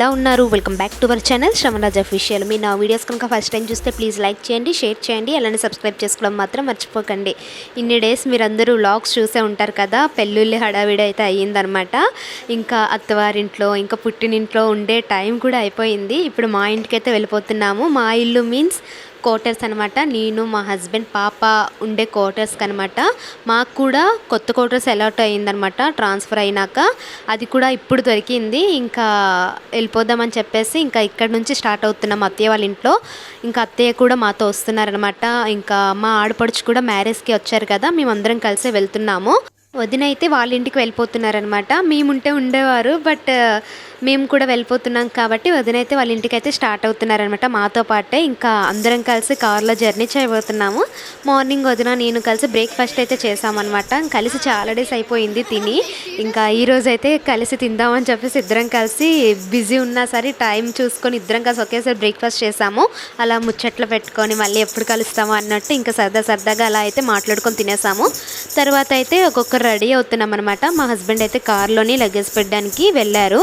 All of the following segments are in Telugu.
ఎలా ఉన్నారు? Welcome back to our channel Shramaraj official మీ నా వీడియోస్ కనుక ఫస్ట్ టైం చూస్తే ప్లీజ్ లైక్ చేయండి షేర్ చేయండి అలానే సబ్స్క్రైబ్ చేసుకోవడం మాత్రం మర్చిపోకండి. ఇన్ని డేస్ మీరందరూ వ్లాగ్స్ చూసే ఉంటారు కదా పెళ్ళిళ్ళు హడావిడి అయితే అయ్యిందనమాట ఇంకా అత్తవారింట్లో ఇంకా పుట్టినింట్లో ఉండే టైం కూడా అయిపోయింది. ఇప్పుడు మా ఇంటికి అయితే వెళ్ళిపోతున్నాము. మా ఇల్లు మీన్స్ క్వార్టర్స్ అనమాట నేను మా హస్బెండ్ పాప ఉండే క్వార్టర్స్కి అనమాట మాకు కూడా కొత్త క్వార్టర్స్ అలాట్ అయ్యిందనమాట ట్రాన్స్ఫర్ అయినాక. అది కూడా ఇప్పుడు దొరికింది. ఇంకా వెళ్ళిపోదామని చెప్పేసి ఇంకా ఇక్కడ నుంచి స్టార్ట్ అవుతున్నాం అత్తయ్య వాళ్ళ ఇంట్లో. ఇంకా అత్తయ్య కూడా మాతో వస్తున్నారనమాట ఇంకా మా ఆడపడుచు కూడా మ్యారేజ్కి వచ్చారు కదా మేమందరం కలిసి వెళ్తున్నాము. వదిన అయితే వాళ్ళ ఇంటికి వెళ్ళిపోతున్నారనమాట మేముంటే ఉండేవారు బట్ మేము కూడా వెళ్ళిపోతున్నాం కాబట్టి వదిన అయితే వాళ్ళ ఇంటికి అయితే స్టార్ట్ అవుతున్నారనమాట మాతో పాటే ఇంకా అందరం కలిసి కార్లో జర్నీ చేయబోతున్నాము. మార్నింగ్ వదిన నేను కలిసి బ్రేక్ఫాస్ట్ అయితే చేసామన్నమాట కలిసి చాలా డేస్ అయిపోయింది తిని. ఇంకా ఈరోజు అయితే కలిసి తిందామని చెప్పేసి ఇద్దరం కలిసి బిజీ ఉన్నా సరే టైం చూసుకొని ఇద్దరం కలిసి ఒకేసారి బ్రేక్ఫాస్ట్ చేసాము అలా ముచ్చట్లు పెట్టుకొని మళ్ళీ ఎప్పుడు కలుస్తాము అన్నట్టు ఇంకా సరదా సరదాగా అలా అయితే మాట్లాడుకొని తినేసాము. తర్వాత అయితే ఒక్కొక్కరు రెడీ అవుతున్నాం అనమాట మా హస్బెండ్ అయితే కార్లోని లగేజ్ పెట్టడానికి వెళ్ళారు.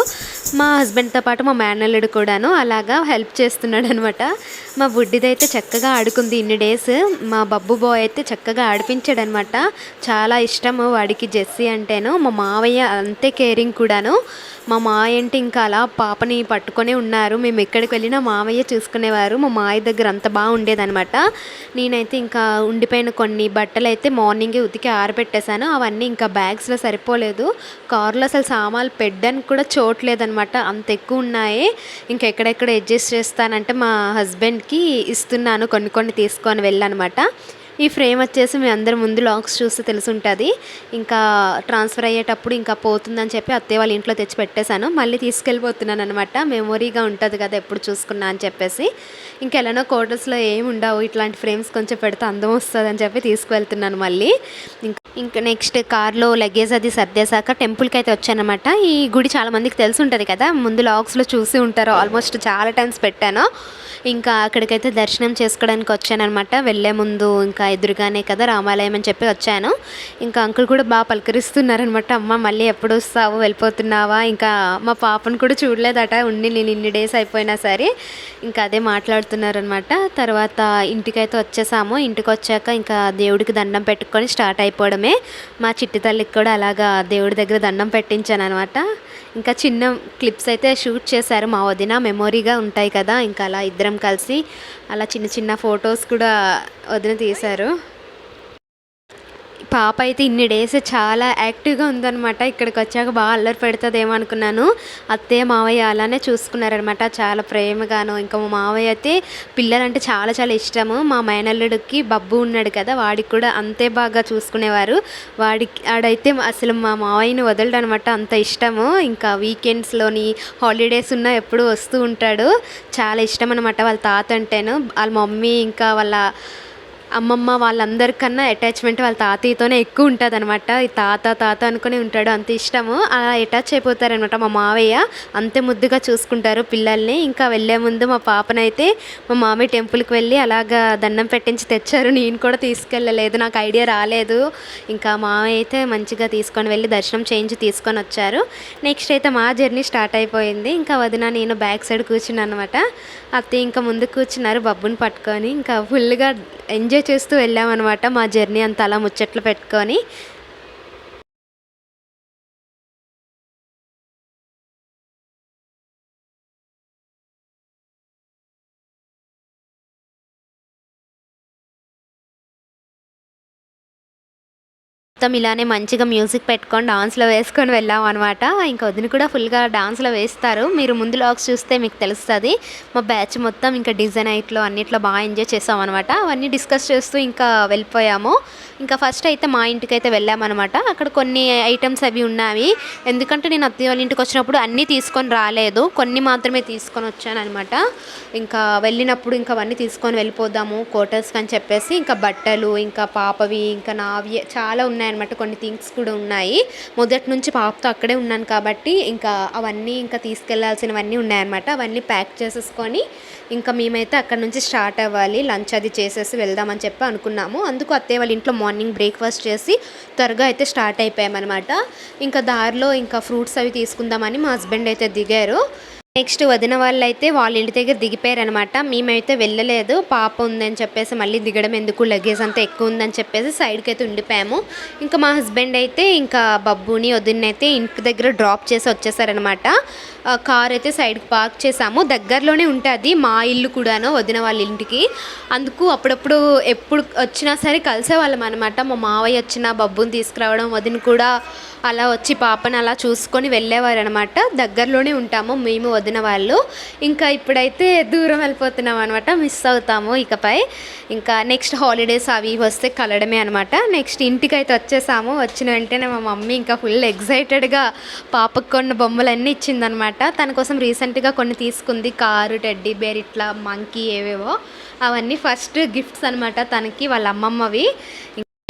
మా హస్బెండ్తో పాటు మా మేనల్లుడు కూడాను అలాగా హెల్ప్ చేస్తున్నాడు అనమాట మా బుడ్డిదైతే చక్కగా ఆడుకుంది ఇన్ని డేస్. మా బబ్బు బాయ్ అయితే చక్కగా ఆడిపించాడు అనమాట చాలా ఇష్టము వాడికి జెస్సీ అంటేను. మా మావయ్య అంతే కేరింగ్ కూడాను. మా మావయ్య అంటే ఇంకా అలా పాపని పట్టుకొనే ఉన్నారు. మేము ఎక్కడికి వెళ్ళినా మావయ్య చూసుకునేవారు. మా మావయ్య దగ్గర అంత బాగా ఉండేదనమాట. నేనైతే ఇంకా ఉండిపోయిన కొన్ని బట్టలు అయితే మార్నింగే ఉతికి ఆరబెట్టేశాను. అవన్నీ ఇంకా బ్యాగ్స్లో సరిపోలేదు. కార్లో అసలు సామాన్లు పెట్టడానికి కూడా చోట్లేదనమాట అంత ఎక్కువ ఉన్నాయి. ఇంకా ఎక్కడెక్కడ అడ్జస్ట్ చేస్తానంటే మా హస్బెండ్ వాళ్ళకి ఇస్తున్నాను. కొన్ని కొన్ని తీసుకొని వెళ్ళనమాట. ఈ ఫ్రేమ్ వచ్చేసి మీ అందరి ముందు లాక్స్ చూస్తే తెలిసి ఉంటుంది ఇంకా ట్రాన్స్ఫర్ అయ్యేటప్పుడు ఇంకా పోతుందని చెప్పి అత్తయ్య వాళ్ళ ఇంట్లో తెచ్చి పెట్టేశాను. మళ్ళీ తీసుకెళ్ళిపోతున్నాను అనమాట మెమొరీగా ఉంటుంది కదా ఎప్పుడు చూసుకున్నా అని చెప్పేసి. ఇంకా ఎలానో క్వార్టర్స్లో ఏమి ఉండవు ఇట్లాంటి ఫ్రేమ్స్ కొంచెం పెడితే అందం వస్తుంది అని చెప్పి తీసుకువెళ్తున్నాను మళ్ళీ. ఇంకా నెక్స్ట్ కార్లో లగేజ్ అది సర్దేశాక టెంపుల్కి అయితే వచ్చానమాట. ఈ గుడి చాలా మందికి తెలిసి ఉంటుంది కదా ముందు లాగ్స్లో చూసి ఉంటారు. ఆల్మోస్ట్ చాలా టైమ్స్ పెట్టాను. ఇంకా అక్కడికైతే దర్శనం చేసుకోవడానికి వచ్చానమాట వెళ్ళే ముందు ఇంకా ఎదురుగానే కదా రామాలయం అని చెప్పి వచ్చాను. ఇంకా అంకుల్ కూడా బాగా పలకరిస్తున్నారనమాట అమ్మ మళ్ళీ ఎప్పుడు వస్తావు? వెళ్ళిపోతున్నావా? ఇంకా మా పాపను కూడా చూడలేదట. ఉండి నేను ఇన్ని డేస్ అయిపోయినా సరే ఇంకా అదే మాట్లాడుతున్నారనమాట తర్వాత ఇంటికైతే వచ్చేసాము. ఇంటికి వచ్చాక ఇంకా దేవుడికి దండం పెట్టుకొని స్టార్ట్ అయిపోవడమే. మా చిట్టి తల్లికి కూడా అలాగా దేవుడి దగ్గర దండం పెట్టించాను అనమాట ఇంకా చిన్న క్లిప్స్ అయితే షూట్ చేశారు మా వదిన మెమొరీగా ఉంటాయి కదా ఇంకా అలా ఇద్దరం కలిసి అలా చిన్న చిన్న ఫొటోస్ కూడా వదిన తీశారు. పాప అయితే ఇన్ని డేస్ చాలా యాక్టివ్గా ఉందన్నమాట. ఇక్కడికి వచ్చాక బాగా అల్లరి పెడుతుందేమో అనుకున్నాను. అత్తయ్య మావయ్య అలానే చూసుకున్నారనమాట చాలా ప్రేమగాను ఇంకా మా మావయ్య అయితే పిల్లలంటే చాలా చాలా ఇష్టము. మా మేనల్లుడికి బబ్బు ఉన్నాడు కదా వాడికి కూడా అంతే బాగా చూసుకునేవారు. వాడికి ఆడైతే అసలు మా మావయ్యని వదలడు అనమాట అంత ఇష్టము. ఇంకా వీకెండ్స్లోని హాలిడేస్ ఉన్నా ఎప్పుడు వస్తూ ఉంటాడు. చాలా ఇష్టం అనమాట వాళ్ళ తాత అంటేను. వాళ్ళ మమ్మీ ఇంకా వాళ్ళ అమ్మమ్మ వాళ్ళందరికన్నా అటాచ్మెంట్ వాళ్ళ తాతయ్యతోనే ఎక్కువ ఉంటుంది అనమాట ఈ తాత తాత అనుకుని ఉంటాడు అంత ఇష్టము. అలా అటాచ్ అయిపోతారనమాట మా మావయ్య. అంతే ముద్దుగా చూసుకుంటారు పిల్లల్ని. ఇంకా వెళ్ళే ముందు మా పాపనైతే మా మామయ్య టెంపుల్కి వెళ్ళి అలాగా దండం పెట్టించి తెచ్చారు. నేను కూడా తీసుకెళ్ళలేదు. నాకు ఐడియా రాలేదు. ఇంకా మామయ్య అయితే మంచిగా తీసుకొని వెళ్ళి దర్శనం చేయించి తీసుకొని వచ్చారు. నెక్స్ట్ అయితే మా జర్నీ స్టార్ట్ అయిపోయింది. ఇంకా వదిన నేను బ్యాక్ సైడ్ కూర్చున్నాను అనమాట అత్తయ్య ఇంకా ముందు కూర్చున్నారు. బబ్బుని పట్టుకొని ఇంకా ఫుల్గా ఎంజాయ్ చేస్తూ వెళ్ళామన్నమాట మా జర్నీ అంతా అలా ముచ్చట్లు పెట్టుకొని. మొత్తం ఇలానే మంచిగా మ్యూజిక్ పెట్టుకొని డాన్స్లో వేసుకొని వెళ్ళాం అనమాట ఇంకా వదిన కూడా ఫుల్గా డాన్స్లో వేస్తారు. మీరు ముందు లాగ్స్ చూస్తే మీకు తెలుస్తుంది. మా బ్యాచ్ మొత్తం ఇంకా డిజైన్ ఐట్లో అన్నిట్లో బాగా ఎంజాయ్ చేసాం అనమాట అవన్నీ డిస్కస్ చేస్తూ ఇంకా వెళ్ళిపోయాము. ఇంకా ఫస్ట్ అయితే మా ఇంటికి అయితే వెళ్ళామన్నమాట అక్కడ కొన్ని ఐటమ్స్ అవి ఉన్నాయి. ఎందుకంటే నేను అత్తయ్య వాళ్ళ ఇంటికి వచ్చినప్పుడు అన్నీ తీసుకొని రాలేదు. కొన్ని మాత్రమే తీసుకొని వచ్చాను అనమాట ఇంకా వెళ్ళినప్పుడు ఇంకా అవన్నీ తీసుకొని వెళ్ళిపోదాము కోటర్స్కి అని చెప్పేసి ఇంకా బట్టలు ఇంకా పాపవి ఇంకా నావి చాలా ఉన్నాయి ఉన్నాయన్నమాట కొన్ని థింగ్స్ కూడా ఉన్నాయి. మొదటి నుంచి పాపతో అక్కడే ఉన్నాను కాబట్టి ఇంకా అవన్నీ ఇంకా తీసుకెళ్ళాల్సినవన్నీ ఉన్నాయన్నమాట. అవన్నీ ప్యాక్ చేసేసుకొని ఇంకా మేమైతే అక్కడ నుంచి స్టార్ట్ అవ్వాలి లంచ్ అది చేసేసి వెళ్దామని చెప్పి అనుకున్నాము. అందుకు అత్తయ్య వాళ్ళ ఇంట్లో మార్నింగ్ బ్రేక్ఫాస్ట్ చేసి త్వరగా అయితే స్టార్ట్ అయిపోయామన్నమాట. ఇంకా దారిలో ఇంకా ఫ్రూట్స్ అవి తీసుకుందామని మా హస్బెండ్ అయితే దిగారు. నెక్స్ట్ వదిన వాళ్ళు అయితే వాళ్ళ ఇంటి దగ్గర దిగిపోయారనమాట. మేమైతే వెళ్ళలేదు. పాప ఉందని చెప్పేసి మళ్ళీ దిగడం ఎందుకు? లగేజ్ అంతా ఎక్కువ ఉందని చెప్పేసి సైడ్కి అయితే ఉండిపోయాము. ఇంకా మా హస్బెండ్ అయితే ఇంకా బబ్బుని వదినైతే ఇంటి దగ్గర డ్రాప్ చేసి వచ్చేసారనమాట. కార్ అయితే సైడ్కి పార్క్ చేసాము. దగ్గరలోనే ఉంటుంది మా ఇల్లు కూడాను వదిన వాళ్ళ ఇంటికి. అందుకు అప్పుడప్పుడు ఎప్పుడు వచ్చినా సరే కలిసేవాళ్ళం అనమాట. మా మావయ్య వచ్చిన బబ్బుని తీసుకురావడం వదిన కూడా అలా వచ్చి పాపని అలా చూసుకొని వెళ్ళేవారు అనమాట దగ్గరలోనే ఉంటాము మేము వదిన వాళ్ళు. ఇంకా ఇప్పుడైతే దూరం వెళ్ళిపోతున్నాం అనమాట మిస్ అవుతాము ఇకపై. ఇంకా నెక్స్ట్ హాలిడేస్ అవి వస్తే కలడమే అనమాట. నెక్స్ట్ ఇంటికి అయితే వచ్చేసాము వచ్చిన వెంటనే మా మమ్మీ ఇంకా ఫుల్ ఎగ్జైటెడ్గా పాపకు కొన్న బొమ్మలన్నీ ఇచ్చిందనమాట. తన కోసం రీసెంట్గా కొన్ని తీసుకుంది కారు టెడ్డీ బేర్ ఇట్లా మంకీ ఏవేవో. అవన్నీ ఫస్ట్ గిఫ్ట్స్ అనమాట తనకి వాళ్ళ అమ్మమ్మవి.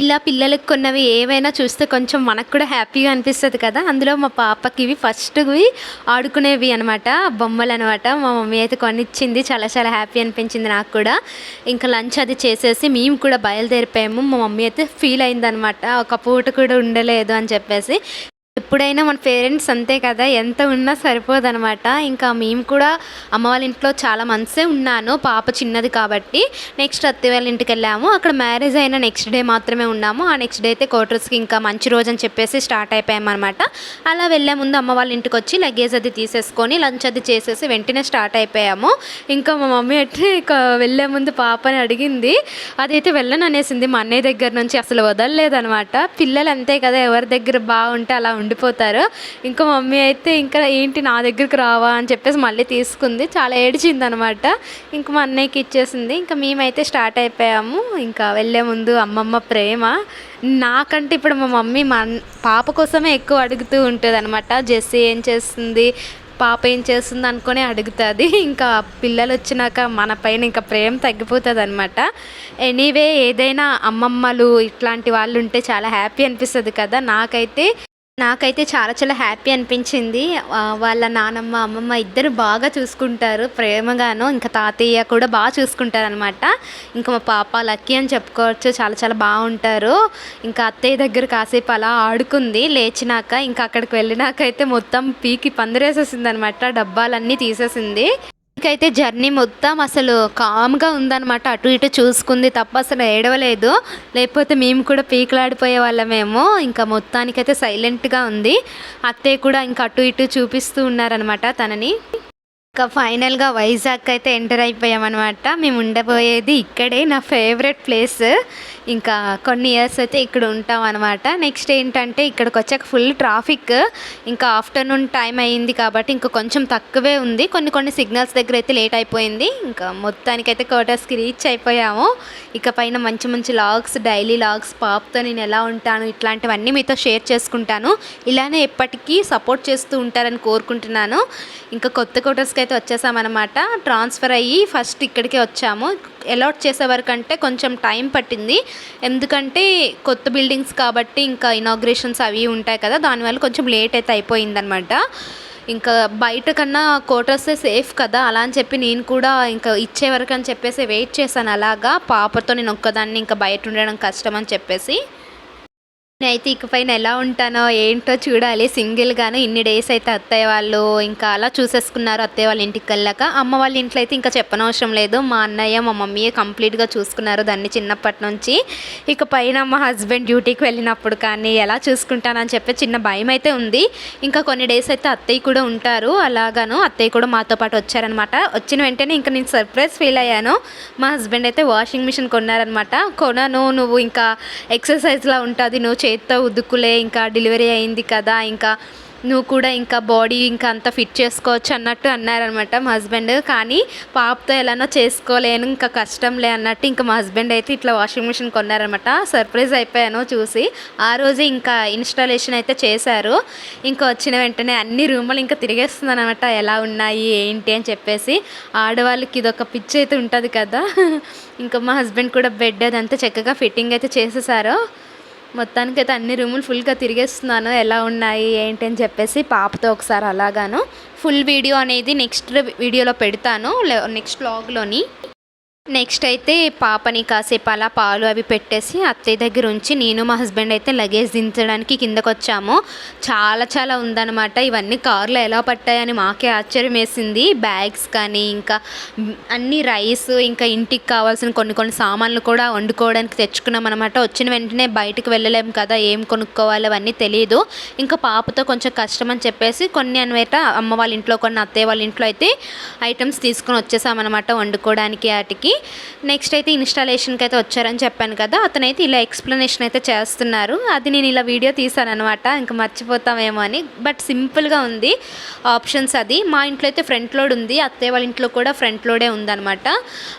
ఇలా పిల్లలకు కొన్నవి ఏవైనా చూస్తే కొంచెం మనకు కూడా హ్యాపీగా అనిపిస్తుంది కదా. అందులో మా పాపకి ఇవి ఫస్ట్వి ఆడుకునేవి అనమాట బొమ్మలు అనమాట మా మమ్మీ అయితే కొనిచ్చింది. చాలా చాలా హ్యాపీ అనిపించింది నాకు కూడా. ఇంకా లంచ్ అది చేసేసి మేము కూడా బయలుదేరిపోయాము. మా మమ్మీ అయితే ఫీల్ అయిందనమాట ఒక పూట కూడా ఉండలేదు అని చెప్పేసి. ఎప్పుడైనా మన పేరెంట్స్ అంతే కదా? ఎంత ఉన్నా సరిపోదనమాట ఇంకా మేము కూడా అమ్మ వాళ్ళ ఇంట్లో చాలా మంత్సే ఉన్నాను. పాప చిన్నది కాబట్టి నెక్స్ట్ అత్తయ్య వాళ్ళ ఇంటికి వెళ్ళాము. అక్కడ మ్యారేజ్ అయిన నెక్స్ట్ డే మాత్రమే ఉన్నాము. ఆ నెక్స్ట్ డే అయితే క్వార్టర్స్కి ఇంకా మంచి రోజు అని చెప్పేసి స్టార్ట్ అయిపోయామన్నమాట. అలా వెళ్ళే ముందు అమ్మ వాళ్ళ ఇంటికి వచ్చి లగేజ్ అది తీసేసుకొని లంచ్ అది చేసేసి వెంటనే స్టార్ట్ అయిపోయాము. ఇంకా మా మమ్మీ అయితే వెళ్ళే ముందు పాపని అడిగింది. అదైతే వెళ్ళను అనేసింది. మా అన్నయ్య దగ్గర నుంచి అసలు వదలలేదనమాట పిల్లలు అంతే కదా? ఎవరి దగ్గర బాగుంటే అలా వెళ్ళిపోతారు. ఇంకా మమ్మీ అయితే ఇంకా ఏంటి నా దగ్గరికి రావా? అని చెప్పేసి మళ్ళీ తీసుకుంది. చాలా ఏడిచింది అనమాట ఇంకా మా అన్నయ్యకి ఇచ్చేసింది. ఇంకా మేమైతే స్టార్ట్ అయిపోయాము. ఇంకా వెళ్ళే ముందు అమ్మమ్మ ప్రేమ. నాకంటే ఇప్పుడు మా మమ్మీ మా పాప కోసమే ఎక్కువ అడుగుతూ ఉంటుంది అనమాట జెస్సీ ఏం చేస్తుంది? పాప ఏం చేస్తుంది అనుకునే అడుగుతుంది. ఇంకా పిల్లలు వచ్చినాక మన పైన ఇంకా ప్రేమ తగ్గిపోతుంది అనమాట ఎనీవే ఏదైనా అమ్మమ్మలు ఇట్లాంటి వాళ్ళు ఉంటే చాలా హ్యాపీ అనిపిస్తుంది కదా. నాకైతే నాకైతే చాలా చాలా హ్యాపీ అనిపించింది. వాళ్ళ నానమ్మ అమ్మమ్మ ఇద్దరు బాగా చూసుకుంటారు. ప్రేమగాను ఇంకా తాతయ్య కూడా బాగా చూసుకుంటారు అనమాట ఇంకా మా పాప లక్కీ అని చెప్పుకోవచ్చు. చాలా చాలా బాగుంటారు. ఇంకా అత్తయ్య దగ్గర కాసేపు అలా ఆడుకుంది. లేచినాక ఇంకా అక్కడికి వెళ్ళినాకైతే మొత్తం పీకి పందిరేసేసింది అనమాట డబ్బాలన్నీ తీసేసింది. అయితే జర్నీ మొత్తం అసలు కామ్గా ఉందన్నమాట. అటు ఇటు చూసుకుంది తప్ప అసలు ఏడవలేదు. లేకపోతే మేము కూడా పీకలాడిపోయే వాళ్ళమేమో. ఇంకా మొత్తానికైతే సైలెంట్గా ఉంది. అత్తయ్య కూడా ఇంకా అటు ఇటు చూపిస్తూ ఉన్నారనమాట తనని. ఇంకా ఫైనల్గా వైజాగ్ అయితే ఎంటర్ అయిపోయామన్నమాట. మేము ఉండబోయేది ఇక్కడే నా ఫేవరెట్ ప్లేస్ ఇంకా కొన్ని ఇయర్స్ అయితే ఇక్కడ ఉంటాం అనమాట నెక్స్ట్ ఏంటంటే ఇక్కడికి వచ్చాక ఫుల్ ట్రాఫిక్ ఇంకా ఆఫ్టర్నూన్ టైం అయ్యింది కాబట్టి ఇంకా కొంచెం తక్కువే ఉంది. కొన్ని కొన్ని సిగ్నల్స్ దగ్గర అయితే లేట్ అయిపోయింది. ఇంకా మొత్తానికైతే కోటర్స్కి రీచ్ అయిపోయాము. ఇక పైన మంచి మంచి లాగ్స్ డైలీ లాగ్స్ పాప్తో నేను ఎలా ఉంటాను ఇట్లాంటివన్నీ మీతో షేర్ చేసుకుంటాను. ఇలానే ఎప్పటికీ సపోర్ట్ చేస్తూ ఉంటారని కోరుకుంటున్నాను. ఇంకా కొత్త కోటర్స్కి అయితే వచ్చేసామన్నమాట. ట్రాన్స్ఫర్ అయ్యి ఫస్ట్ ఇక్కడికే వచ్చాము. అలాట్ చేసే వరకు అంటే కొంచెం టైం పట్టింది. ఎందుకంటే కొత్త బిల్డింగ్స్ కాబట్టి ఇంకా ఇనాగ్రేషన్స్ అవి ఉంటాయి కదా దానివల్ల కొంచెం లేట్ అయితే అయిపోయిందనమాట ఇంకా బయట కన్నా క్వార్టర్సే సేఫ్ కదా అలా అని చెప్పి నేను కూడా ఇంకా ఇచ్చే వరకు అని చెప్పేసి వెయిట్ చేశాను. అలాగా పాపతో నేను ఒక్కదాన్ని ఇంకా బయట ఉండడం కష్టం అని చెప్పేసి. నేనైతే ఇకపైన ఎలా ఉంటానో ఏంటో చూడాలి. సింగిల్గాను ఇన్ని డేస్ అయితే అత్తయ్య వాళ్ళు ఇంకా అలా చూసేసుకున్నారు అత్తయ్య వాళ్ళ ఇంటికి వెళ్ళాక. అమ్మ వాళ్ళ ఇంట్లో అయితే ఇంకా చెప్పనవసరం లేదు. మా అన్నయ్య మా మమ్మీయే కంప్లీట్గా చూసుకున్నారు దాన్ని చిన్నప్పటి నుంచి. ఇక పైన మా హస్బెండ్ డ్యూటీకి వెళ్ళినప్పుడు కానీ ఎలా చూసుకుంటానని చెప్పి చిన్న భయం అయితే ఉంది. ఇంకా కొన్ని డేస్ అయితే అత్తయ్య కూడా ఉంటారు. అలాగాను అత్తయ్య కూడా మాతో పాటు వచ్చారనమాట. వచ్చిన వెంటనే ఇంకా నేను సర్ప్రైజ్ ఫీల్ అయ్యాను. మా హస్బెండ్ అయితే వాషింగ్ మిషన్ కొన్నారనమాట. కొనను నువ్వు ఇంకా ఎక్సర్సైజ్లా ఉంటుంది నువ్వు చేత్తో ఉదుకులే ఇంకా డెలివరీ అయింది కదా ఇంకా నువ్వు కూడా ఇంకా బాడీ ఇంకా అంత ఫిట్ చేసుకోవచ్చు అన్నట్టు అన్నారనమాట మా హస్బెండ్ కానీ పాపతో ఎలానో చేసుకోలేను ఇంకా కష్టంలే అన్నట్టు ఇంకా మా హస్బెండ్ అయితే ఇట్లా వాషింగ్ మిషన్ కొన్నారనమాట సర్ప్రైజ్ అయిపోయాను చూసి. ఆ రోజే ఇంకా ఇన్స్టాలేషన్ అయితే చేశారు. ఇంకా వచ్చిన వెంటనే అన్ని రూములు ఇంకా తిరిగేస్తుందనమాట అనమాట ఎలా ఉన్నాయి ఏంటి అని చెప్పేసి. ఆడవాళ్ళకి ఇది ఒక పిచ్చి అయితే ఉంటుంది కదా. ఇంకా మా హస్బెండ్ కూడా బెడ్ అదంతా చక్కగా ఫిట్టింగ్ అయితే చేసేసారు. మొత్తానికి అయితే అన్ని రూములు ఫుల్గా తిరిగేస్తున్నాను. ఎలా ఉన్నాయి ఏంటి అని చెప్పేసి పాపతో ఒకసారి అలాగాను. ఫుల్ వీడియో అనేది నెక్స్ట్ వీడియోలో పెడతాను. నెక్స్ట్ వ్లాగ్లోని నెక్స్ట్ అయితే పాపని కాసేపు అలా పాలు అవి పెట్టేసి అత్తయ్య దగ్గర ఉంచి నేను మా హస్బెండ్ అయితే లగేజ్ దించడానికి కిందకు వచ్చాము చాలా చాలా ఉందన్నమాట. ఇవన్నీ కార్లో ఎలా పట్టాయని మాకే ఆశ్చర్యం వేసింది బ్యాగ్స్ కానీ ఇంకా అన్ని రైస్ ఇంకా ఇంటికి కావాల్సిన కొన్ని కొన్ని సామాన్లు కూడా వండుకోవడానికి తెచ్చుకున్నాం అనమాట వచ్చిన వెంటనే బయటకు వెళ్ళలేము కదా ఏం కొనుక్కోవాలి అవన్నీ తెలియదు ఇంకా పాపతో కొంచెం కష్టం అని చెప్పేసి కొన్ని అనమాట అమ్మ వాళ్ళ ఇంట్లో కొన్ని అత్తయ్య వాళ్ళ ఇంట్లో అయితే ఐటమ్స్ తీసుకొని వచ్చేసామన్నమాట వండుకోవడానికి వాటికి నెక్స్ట్ అయితే ఇన్స్టాలేషన్కి అయితే వచ్చారని చెప్పాను కదా అతనైతే ఇలా ఎక్స్ప్లెనేషన్ అయితే చేస్తున్నారు. అది నేను ఇలా వీడియో తీసాను అనమాట ఇంకా మర్చిపోతామేమో అని. బట్ సింపుల్గా ఉంది ఆప్షన్స్ అది. మా ఇంట్లో అయితే ఫ్రంట్ లోడ్ ఉంది అత్తయ్య వాళ్ళ ఇంట్లో కూడా ఫ్రంట్ లోడే ఉందన్నమాట.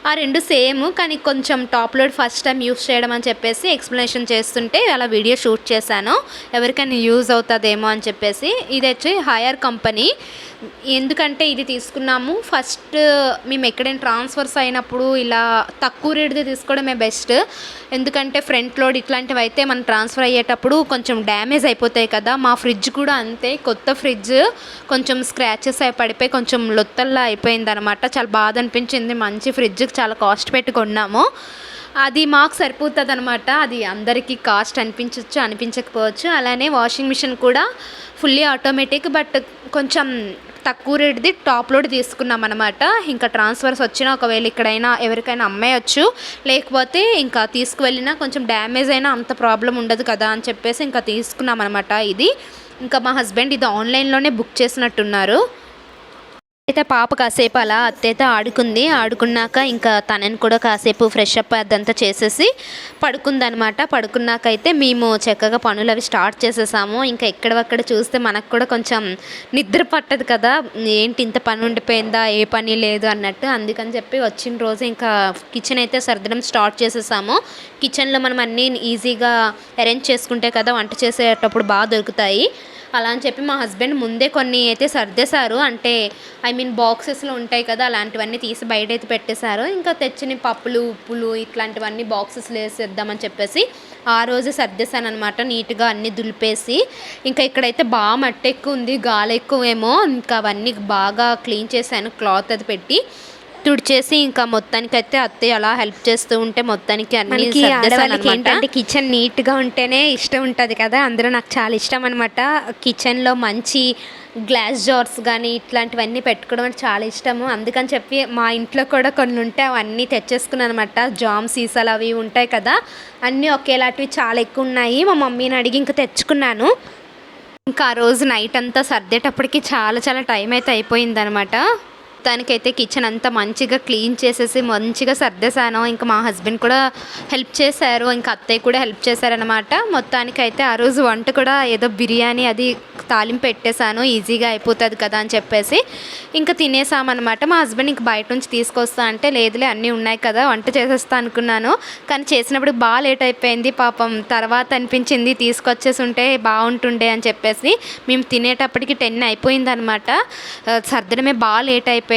ఆ రెండు సేమ్ కానీ కొంచెం top load first time use చేయడం అని చెప్పేసి ఎక్స్ప్లెనేషన్ చేస్తుంటే అలా వీడియో షూట్ చేశాను. ఎవరికైనా యూజ్ అవుతుందేమో అని చెప్పేసి. ఇది వచ్చి హయర్ కంపెనీ. ఎందుకంటే ఇది తీసుకున్నాము. ఫస్ట్ మేము ఎక్కడైనా ట్రాన్స్ఫర్స్ అయినప్పుడు ఇలా తక్కువ రేటుది తీసుకోవడమే బెస్ట్. ఎందుకంటే ఫ్రంట్ లోడ్ ఇట్లాంటివి అయితే మనం ట్రాన్స్ఫర్ అయ్యేటప్పుడు కొంచెం డ్యామేజ్ అయిపోతాయి కదా. మా ఫ్రిడ్జ్ కూడా అంతే. కొత్త ఫ్రిడ్జ్ కొంచెం స్క్రాచెస్ అయి పడిపోయి కొంచెం లొత్తల్లా అయిపోయింది అనమాట చాలా బాధ అనిపించింది. మంచి ఫ్రిడ్జ్ చాలా కాస్ట్ పెట్టి కొన్నాము. అది మాకు సరిపోతుంది అనమాట అది అందరికీ కాస్ట్ అనిపించవచ్చు అనిపించకపోవచ్చు. అలానే వాషింగ్ మిషన్ కూడా ఫుల్లీ ఆటోమేటిక్ బట్ కొంచెం తక్కువ రేటుది టాప్ లోడ్ తీసుకున్నాం అనమాట ఇంకా ట్రాన్స్ఫర్స్ వచ్చినా ఒకవేళ ఇక్కడైనా ఎవరికైనా అమ్మేయచ్చు. లేకపోతే ఇంకా తీసుకువెళ్ళినా కొంచెం డ్యామేజ్ అయినా అంత ప్రాబ్లం ఉండదు కదా అని చెప్పేసి ఇంకా తీసుకున్నాం అనమాట ఇది. ఇంకా మా హస్బెండ్ ఇది ఆన్లైన్లోనే బుక్ చేసినట్టున్నారు. అయితే పాప కాసేపు అలా అత్తయితే ఆడుకుంది. ఆడుకున్నాక ఇంకా తనని కూడా కాసేపు ఫ్రెష్ అప్ అదంతా చేసేసి పడుకుందనమాట. పడుకున్నాక అయితే మేము చక్కగా పనులు అవి స్టార్ట్ చేసేసాము. ఇంకా ఎక్కడవక్కడ చూస్తే మనకు కూడా కొంచెం నిద్ర పట్టదు కదా. ఏంటి ఇంత పని ఉండిపోయిందా? ఏ పని లేదు అన్నట్టు. అందుకని చెప్పి వచ్చిన రోజు ఇంకా కిచెన్ అయితే సర్దడం స్టార్ట్ చేసేసాము. కిచెన్లో మనం అన్నీ ఈజీగా అరేంజ్ చేసుకుంటే కదా వంట చేసేటప్పుడు బాగా దొరుకుతాయి. అలా అని చెప్పి మా హస్బెండ్ ముందే కొన్ని అయితే సర్దేశారు. అంటే ఐ మీన్ బాక్సెస్లో ఉంటాయి కదా అలాంటివన్నీ తీసి బయట అయితే పెట్టేశారు. ఇంకా తెచ్చిన పప్పులు ఉప్పులు ఇట్లాంటివన్నీ బాక్సెస్లో వేసేద్దామని చెప్పేసి ఆ రోజు సర్దేశాను అనమాట నీట్గా అన్నీ దులిపేసి. ఇంకా ఇక్కడైతే బాగా మట్టి ఎక్కువ ఉంది గాలి ఎక్కువేమో ఇంకా అవన్నీ బాగా క్లీన్ చేశాను క్లాత్ అది పెట్టి. తుడిచేసి ఇంకా మొత్తానికి అయితే అత్తయ్య అలా హెల్ప్ చేస్తూ ఉంటే మొత్తానికి అన్ని ఆడవాళ్ళకి. ఏంటంటే కిచెన్ నీట్గా ఉంటేనే ఇష్టం ఉంటుంది కదా. అందులో నాకు చాలా ఇష్టం అనమాట కిచెన్లో మంచి గ్లాస్ జార్స్ కానీ ఇట్లాంటివన్నీ పెట్టుకోవడం అంటే చాలా ఇష్టము. అందుకని చెప్పి మా ఇంట్లో కూడా కొన్ని ఉంటే అవన్నీ తెచ్చేసుకున్నాను అనమాట జామ్ సీసాలు అవి ఉంటాయి కదా. అన్నీ ఒకేలాంటివి చాలా ఎక్కువ ఉన్నాయి. మా మమ్మీని అడిగి ఇంకా తెచ్చుకున్నాను. ఇంకా ఆ రోజు నైట్ అంతా సర్దేటప్పటికి చాలా చాలా టైం అయితే అయిపోయిందనమాట దానికైతే కిచెన్ అంతా మంచిగా క్లీన్ చేసేసి మంచిగా సర్దేశాను. ఇంకా మా హస్బెండ్ కూడా హెల్ప్ చేశారు. ఇంకా అత్తయ్య కూడా హెల్ప్ చేశారనమాట మొత్తానికైతే ఆ రోజు వంట కూడా ఏదో బిర్యానీ అది తాలింపు పెట్టేశాను. ఈజీగా అయిపోతుంది కదా అని చెప్పేసి ఇంకా తినేసామన్నమాట. మా హస్బెండ్ ఇంక బయట నుంచి తీసుకొస్తా అంటే లేదులే అన్నీ ఉన్నాయి కదా వంట చేసేస్తా అనుకున్నాను. కానీ చేసినప్పుడు బాగా లేట్ అయిపోయింది పాపం. తర్వాత అనిపించింది తీసుకొచ్చేసి ఉంటే బాగుంటుండే అని చెప్పేసి మేము తినేటప్పటికి టెన్ అయిపోయింది అనమాట సర్దడమే బాగా లేట్ అయిపోయింది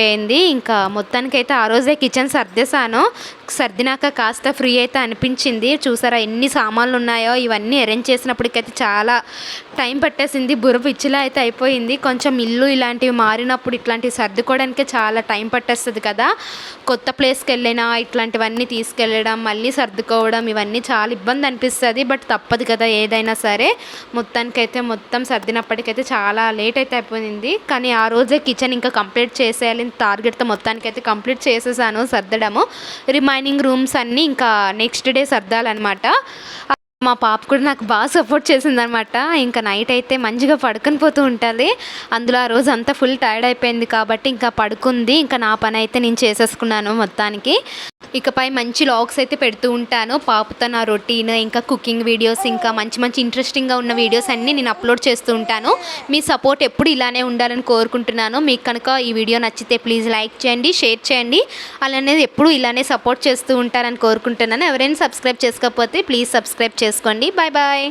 ఇంకా మొత్తానికైతే ఆ రోజే కిచెన్ సర్దేశాను. సర్దినాక కాస్త ఫ్రీ అయితే అనిపించింది. చూసారా ఎన్ని సామాన్లు ఉన్నాయో ఇవన్నీ అరేంజ్ చేసినప్పటికైతే చాలా టైం పట్టేసింది. బుర్ర పిచ్చిలా అయితే అయిపోయింది. కొంచెం ఇల్లు ఇలాంటివి మారినప్పుడు ఇట్లాంటివి సర్దుకోవడానికే చాలా టైం పట్టేస్తుంది కదా. కొత్త ప్లేస్కి వెళ్ళినా ఇట్లాంటివన్నీ తీసుకెళ్ళడం మళ్ళీ సర్దుకోవడం ఇవన్నీ చాలా ఇబ్బంది అనిపిస్తుంది. బట్ తప్పదు కదా ఏదైనా సరే. మొత్తానికైతే మొత్తం సర్దినప్పటికైతే చాలా లేట్ అయితే అయిపోయింది. కానీ ఆ రోజే కిచెన్ ఇంకా కంప్లీట్ చేసేయాలి టార్గెట్తో మొత్తానికైతే కంప్లీట్ చేసేసాను సర్దడము. రిమైనింగ్ రూమ్స్ అన్నీ ఇంకా నెక్స్ట్ డే సర్దాలన్నమాట. మా పాప కూడా నాకు బాగా సపోర్ట్ చేసిందనమాట ఇంకా నైట్ అయితే మంచిగా పడుకొని పోతూ ఉంటుంది. అందులో ఆ రోజు అంతా ఫుల్ టైర్డ్ అయిపోయింది కాబట్టి ఇంకా పడుకుంది. ఇంకా నా పని అయితే నేను చేసేసుకున్నాను మొత్తానికి. ఇకపై మంచి లాగ్స్ అయితే పెడుతూ ఉంటాను. పాపతో నా రొటీన్ ఇంకా కుకింగ్ వీడియోస్ ఇంకా మంచి మంచి ఇంట్రెస్టింగ్గా ఉన్న వీడియోస్ అన్నీ నేను అప్లోడ్ చేస్తూ ఉంటాను. మీ సపోర్ట్ ఎప్పుడు ఇలానే ఉండాలని కోరుకుంటున్నాను. మీకు కనుక ఈ వీడియో నచ్చితే ప్లీజ్ లైక్ చేయండి షేర్ చేయండి. అలానే ఎప్పుడు ఇలానే సపోర్ట్ చేస్తూ ఉంటారని కోరుకుంటున్నాను. ఎవరైనా సబ్స్క్రైబ్ చేసుకోకపోతే ప్లీజ్ సబ్స్క్రైబ్ చేసుకోండి. Bye bye.